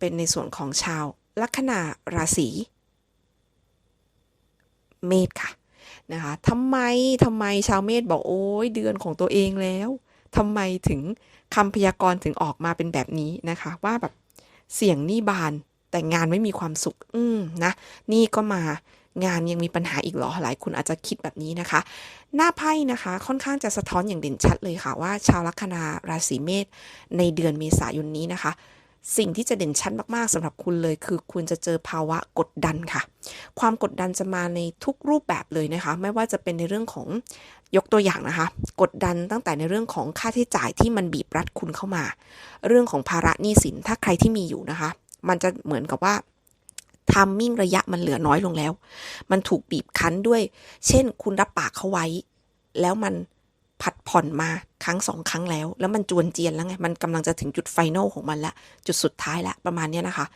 เป็นในส่วนของชาวลัคนาราศีเมษค่ะนะคะทำไมทำไมชาวเมษบอกโอ้ยเดือนของตัวเองแล้วทำไมถึงคำพยากรณ์ถึงออกมาเป็นแบบนี้นะคะ ว่าแบบเสียงนี่บานแต่งานไม่มีความสุข อืมนะนี่ก็มางานยังมีปัญหาอีกเหรอหลายคนอาจจะคิดแบบนี้นะคะ หน้าไพ่นะคะ ค่อนข้างจะสะท้อนอย่างเด่นชัดเลยค่ะว่า ชาวลัคนาราศีเมษในเดือนเมษายนนี้นะคะ สิ่งที่จะเด่นชัดมากๆสำหรับคุณเลยคือคุณจะเจอภาวะกดดันค่ะ ความกดดันจะมาในทุกรูปแบบเลยนะคะ ไม่ว่าจะเป็นในเรื่องของยกตัวอย่างนะคะ กดดันตั้งแต่ในเรื่องของค่าใช้จ่ายที่มันบีบรัดคุณเข้ามา เรื่องของภาระหนี้สินถ้าใครที่มีอยู่นะคะ มันจะเหมือนกับว่าทามมิ่งระยะมันเหลือน้อยลงแล้ว มันถูกบีบคั้นด้วย เช่น คุณรับปากเขาไว้ แล้วมันผัดผ่อนมา ครั้งสองครั้งแล้ว แล้วมันจวนเจียนแล้วไง มันกำลังจะถึงจุดไฟนอลของมันละ จุดสุดท้ายละ ประมาณนี้นะคะ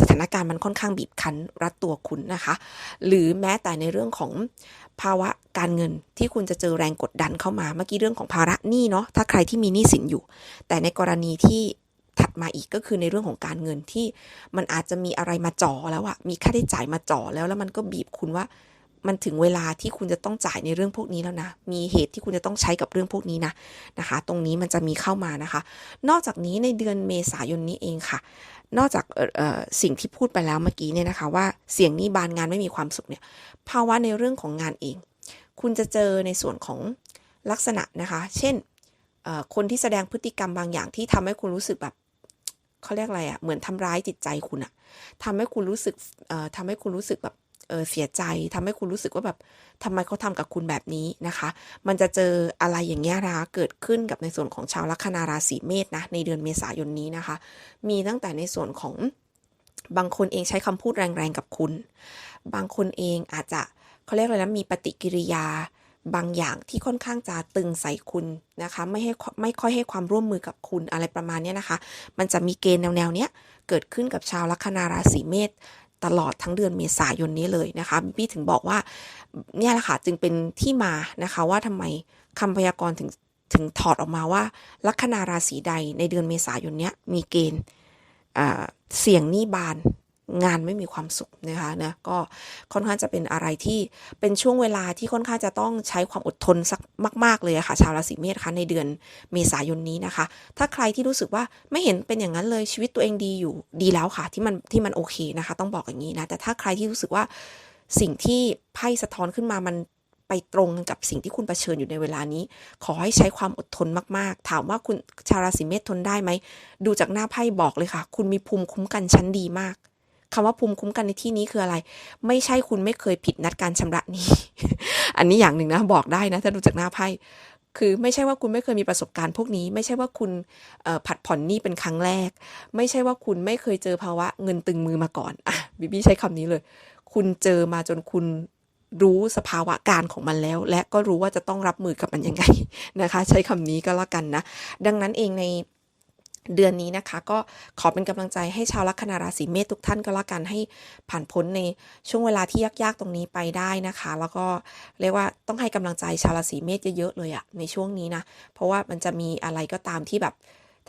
สถานการณ์มันค่อนข้างบีบคั้นรัดตัวคุณนะคะ หรือแม้แต่ในเรื่องของภาวะการเงินที่คุณจะเจอแรงกดดันเข้ามา เมื่อกี้เรื่องของภาระหนี้เนาะ ถ้าใครที่มีหนี้สินอยู่ แต่ในกรณีที่ถัดมาอีกก็คือในเรื่องของการเงินที่มันอาจจะมีอะไรมาจ่อแล้วอะมีค่าใช้จ่ายมาจ่อแล้วแล้วมันก็บีบคุณว่า มันถึงเวลาที่คุณจะต้องจ่ายในเรื่องพวกนี้แล้วนะ มีเหตุที่คุณจะต้องใช้กับเรื่องพวกนี้นะนะคะ ตรงนี้มันจะมีเข้ามานะคะ นอกจากนี้ในเดือนเมษายนนี้เองค่ะ นอกจากเอ่อสิ่งที่พูดไปแล้วเมื่อกี้เนี่ยนะคะ ว่าเสียงนี้บานงานไม่มีความสุขเนี่ยภาวะในเรื่องของงานเอง คุณจะเจอในส่วนของลักษณะนะคะ เช่นเอ่อคนที่แสดงพฤติกรรมบางอย่างที่ทำให้คุณรู้สึกแบบเขาเรียกอะไรอะ่ะเหมือนทำร้ายจิตใจคุณอะทำให้คุณรู้สึกเอ่อทำให้คุณรู้สึกแบบ เออเสียใจทำให้คุณรู้สึกว่าแบบทำไมเขาทำกับคุณแบบนี้นะคะ มันจะเจออะไรอย่างเงี้ยนะคะเกิดขึ้นกับในส่วนของชาวลัคนาราศีเมษนะในเดือนเมษายนนี้นะคะ มีตั้งแต่ในส่วนของบางคนเองใช้คำพูดแรงๆกับคุณ บางคนเองอาจจะเขาเรียกอะไรนะมีปฏิกิริยาบางอย่างที่ค่อนข้างจะตึงใส่คุณนะคะไม่ให้ไม่ค่อยให้ความร่วมมือกับคุณอะไรประมาณนี้นะคะ มันจะมีเกณฑ์แนวๆเนี้ยเกิดขึ้นกับชาวลัคนาราศีเมษ ตลอดทั้งเดือนเมษายนนี้เลยนะคะพี่ถึงบอกว่าเนี่ยแหละค่ะจึงเป็นที่มานะคะว่าทำไมคำพยากรณ์ถึงถึงถอดออกมาว่าลัคนาราศีใดในเดือนเมษายนเนี้ยมีเกณฑ์เสี่ยงหนี้บาน งานไม่มีความสุขนะคะนะก็ค่อนข้างจะเป็นอะไรที่เป็นช่วงเวลาที่ค่อนข้างจะต้องใช้ความอดทนสักมาก ๆ เลยอะค่ะ ชาวราศีเมษคะในเดือนเมษายนนี้นะคะ ถ้าใครที่รู้สึกว่าไม่เห็นเป็นอย่างนั้นเลยชีวิตตัวเองดีอยู่ดีแล้วค่ะ ที่มันที่มันโอเคนะคะ ต้องบอกอย่างนี้นะ แต่ถ้าใครที่รู้สึกว่าสิ่งที่ไพ่สะท้อนขึ้นมามันไปตรงกับสิ่งที่คุณเผชิญอยู่ในเวลานี้ ขอให้ใช้ความอดทนมากๆ ถามว่าคุณชาวราศีเมษทนได้ไหม ดูจากหน้าไพ่บอกเลยค่ะ คุณมีภูมิคุ้มกันชั้นดีมาก คำว่าภูมิคุ้มกันในที่นี้คืออะไร ไม่ใช่คุณไม่เคยผิดนัดการชำระนี้ อันนี้อย่างหนึ่งนะบอกได้นะ ถ้าดูจากหน้าไพ่คือไม่ใช่ว่าคุณไม่เคยมีประสบการณ์พวกนี้ ไม่ใช่ว่าคุณผัดผ่อนหนี้เป็นครั้งแรก ไม่ใช่ว่าคุณไม่เคยเจอภาวะเงินตึงมือมาก่อนอะบิบี้ใช้คำนี้เลย คุณเจอมาจนคุณรู้สภาวะการของมันแล้ว และก็รู้ว่าจะต้องรับมือกับมันยังไงนะคะ ใช้คำนี้ก็แล้วกันนะ ดังนั้นเองใน เดือนนี้นะคะ ก็ขอเป็นกำลังใจให้ชาวลัคนาราศีเมษทุกท่านก็แล้วกันให้ผ่านพ้นในช่วงเวลาที่ยากๆตรงนี้ไปได้นะคะ แล้วก็เรียกว่าต้องให้กำลังใจชาวราศีเมษเยอะๆเลยอะในช่วงนี้นะเพราะว่ามันจะมีอะไรก็ตามที่แบบ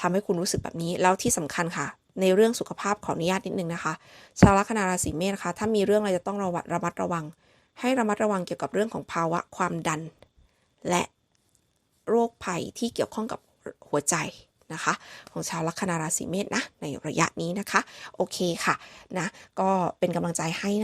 ทำให้คุณรู้สึกแบบนี้แล้วที่สำคัญค่ะ ในเรื่องสุขภาพขออนุญาตนิดนึงนะคะ ชาวลัคนาราศีเมษนะคะถ้ามีเรื่องอะไรจะต้องระวัดระมัดระวัง ให้ระมัดระวังเกี่ยวกับเรื่องของภาวะความดัน และโรคภัยที่เกี่ยวข้องกับหัวใจ นะคะ ของชาวลัคนาราศีเมษนะในระยะนี้นะคะ โอเคค่ะนะก็เป็นกำลังใจให้นะ